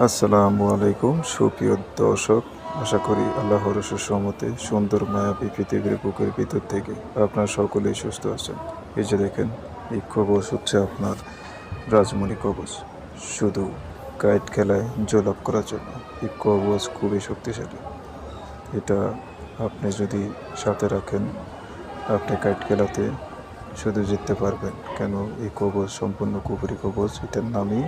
আসসালামু আলাইকুম, সুপ্রিয় দর্শক। আশা করি আল্লাহর সুসমতে সুন্দর, মায়াবী পৃথিবীর বুকের ভিতর থেকে আপনার সকলেই সুস্থ আছেন। এই যে দেখেন, এই কবচ হচ্ছে আপনার রাজমণি কবচ শুধু কাইট খেলায় জয়লাভ করার জন্য এই কবচ খুবই শক্তিশালী। এটা আপনি যদি সাথে রাখেন, আপনি কাইট খেলাতে শুধু জিততে পারবেন। কেন? এই কবচ সম্পূর্ণ কুপুরি কবচ এটার নামই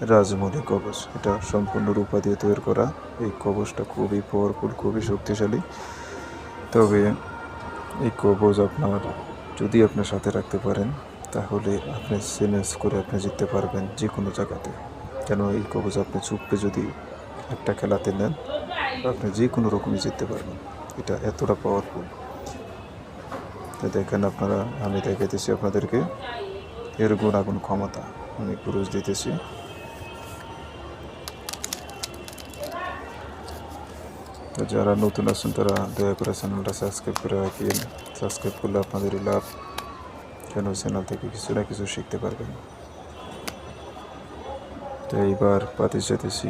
রাজমণি কবচ। এটা সম্পূর্ণ রূপা দিয়ে তৈরি করা। এই কবচটা খুবই পাওয়ারফুল খুবই শক্তিশালী। তবে এই কবচ আপনার, যদি আপনার সাথে রাখতে পারেন, তাহলে আপনি সিনেস করে আপনি জিততে পারবেন যে কোনো জায়গাতে। কেন এই কবচ আপনি চুপকে যদি একটা খেলাতে নেন, আপনি যে কোনো রকমই জিততে পারবেন। এটা এতটা পাওয়ারফুল দেখেন আপনারা, আমি দেখাইতেছি আপনাদেরকে। এর গুণাগুণ ক্ষমতা আমি পুরুষ দিতেছি। তো যারা নতুন আছেন তারা দয়া করে চ্যানেলটা সাবস্ক্রাইব করে রাখিয়ে সাবস্ক্রাইব করলে আপনাদেরই লাভ। কেন চ্যানেল থেকে কিছু না কিছু শিখতে পারবেন। তো এইবার পাতি যেতেছি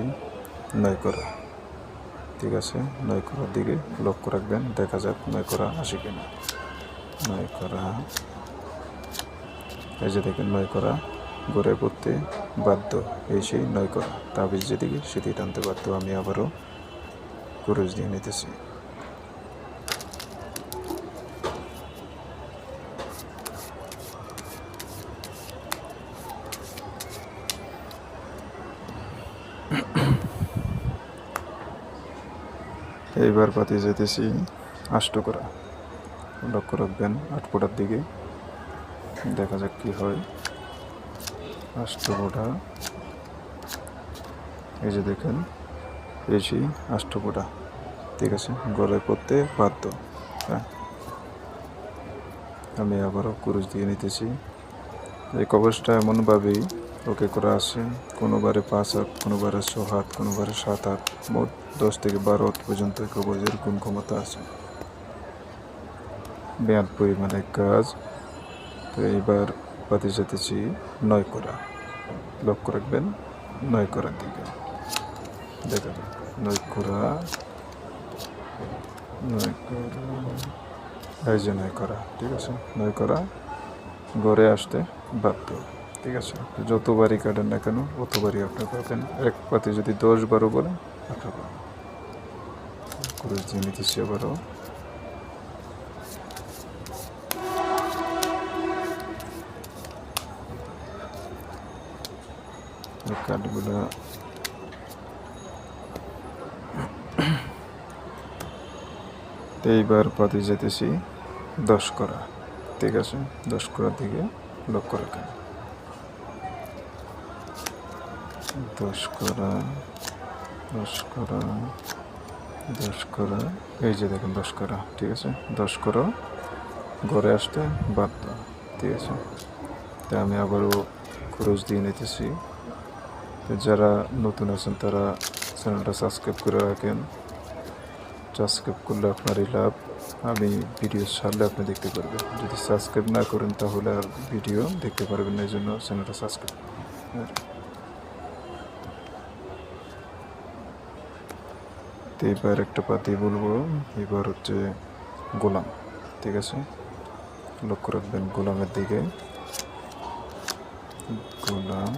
নয় করা ঠিক আছে? নয় করার দিকে লক্ষ্য রাখবেন। দেখা যাক নয় করা আসে কিনা। নয় করা এই যে দেখেন নয় করা গড়ে পড়তে বাধ্য। এই সেই নয় করা তাবিজ যেদিকে সেটি টানতে বাধ্য। আমি আবারও কুরুজ দিয়ে নিতেছি এইবার পাতি যেতেছি আষ্ট করা লক্ষ্য রাখবেন আট ফোটার দিকে। দেখা যাক কি হয়। আষ্ট ফোটা এই যে দেখেন পেয়েছি আষ্ট ফোটা ঠিক আছে, গলায় করতে বাধ্য। হ্যাঁ। আমি আবারও কুরুশ দিয়ে নিতেছি। এই কবচটা এমনভাবেই ওকে করা আছে, কোনোবারে পাঁচ হাত, কোনোবারে ছ হাত, কোনোবারে সাত হাত, মোট দশ থেকে বারো হাত পর্যন্ত কবচের গুণ ক্ষমতা আছে। ব্যায়াম পরিমাণে কাজ। তো এইবার পাতি যেতেছি নয় করা। লক্ষ্য রাখবেন, নয় করার দিকে। দেখা যাক নয় করা এই যে নয় করা ঠিক আছে নয় করা গড়ে আসতে বাধ্য ঠিক আছে যতবারই কাটেন না কেন অতবারই আপনি পাবেন এক পাতে যদি দশ বারো বলেন আপনি পাবেন করে দিয়ে নিতেছি আবারও কাঠগুলো এইবার পাতি যেতেছি দশ করা ঠিক আছে? দশ করার দিকে লক্ষ্য রাখেন। দশ করা দশ করা দশ করা এই যে দেখেন দশ করা ঠিক আছে? দশ করা ঘরে আসতে বাধ্য, ঠিক আছে? তাই আমি আবারও খরচ দিয়ে নিতেছি। যারা নতুন আছেন তারা চ্যানেলটা সাবস্ক্রাইব করে রাখেন। সাবস্ক্রাইব করলে আপনারই লাভ। আমি ভিডিও ছাড়লে আপনি দেখতে পারবেন। যদি সাবস্ক্রাইব না করেন তাহলে আর ভিডিও দেখতে পারবেন না, এই জন্য চ্যানেলটা সাবস্ক্রাইব তো এবার একটা পাতি বলব। এবার হচ্ছে গোলাম, ঠিক আছে? লক্ষ্য রাখবেন গোলামের দিকে। গোলাম,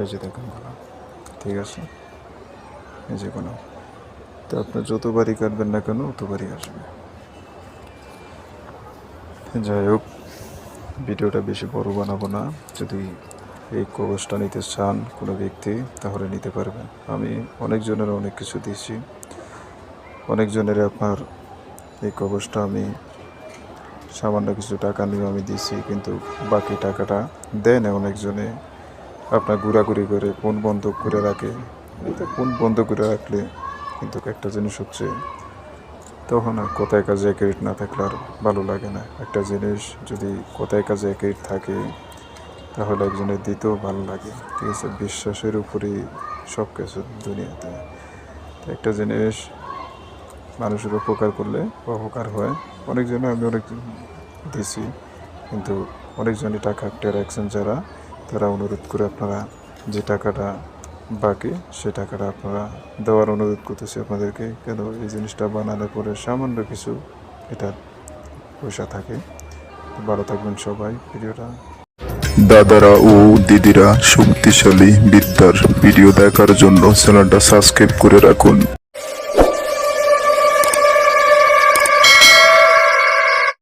এই যে দেখুন গোলাম, ঠিক আছে? এই যে গোলাম। তো আপনি যতবারই কাটবেন না কেন ততবারই আসবে। যাই হোক, ভিডিওটা বেশি বড় বানাবো না। যদি এই কবচটা নিতে চান কোনো ব্যক্তি, তাহলে নিতে পারবেন। আমি অনেকজনের অনেক কিছু দিয়েছি। অনেকজনের আপনার এই কবচটা আমি সামান্য কিছু টাকা নিয়ে আমি দিয়েছি, কিন্তু বাকি টাকাটা দেয় না অনেকজনে। আপনার ঘোরাঘুরি করে, ফোন বন্ধ করে রাখে। ফোন বন্ধ করে রাখলে কিন্তু একটা জিনিস হচ্ছে, তখন আর কোথায় কাজে ক্রেডিট না থাকলে আর ভালো লাগে না। একটা জিনিস যদি কোথায় কাজে ক্রেডিট থাকে, তাহলে একজনের দিতেও ভালো লাগে। ঠিক আছে? বিশ্বাসের উপরেই সব কিছু দুনিয়াতে একটা জিনিস মানুষের উপকার করলে উপকার হয়। অনেকজনে আমি অনেক দিছি, কিন্তু অনেকজনই টাকা একটা রাখছেন যারা, তারা অনুরোধ করে আপনারা যে টাকাটা বাকি সে টাকাটা আপনারা দেওয়ার অনুরোধ করতেছি আপনাদেরকে, কেন এই জিনিসটা বানালে পরে সামান্য কিছু এটা পয়সা থাকে। ভালো থাকবেন সবাই, ভিডিওটা। দাদারা ও দিদিরা শক্তিশালী বিদ্যার ভিডিও দেখার জন্য চ্যানেলটা সাবস্ক্রাইব করে রাখুন।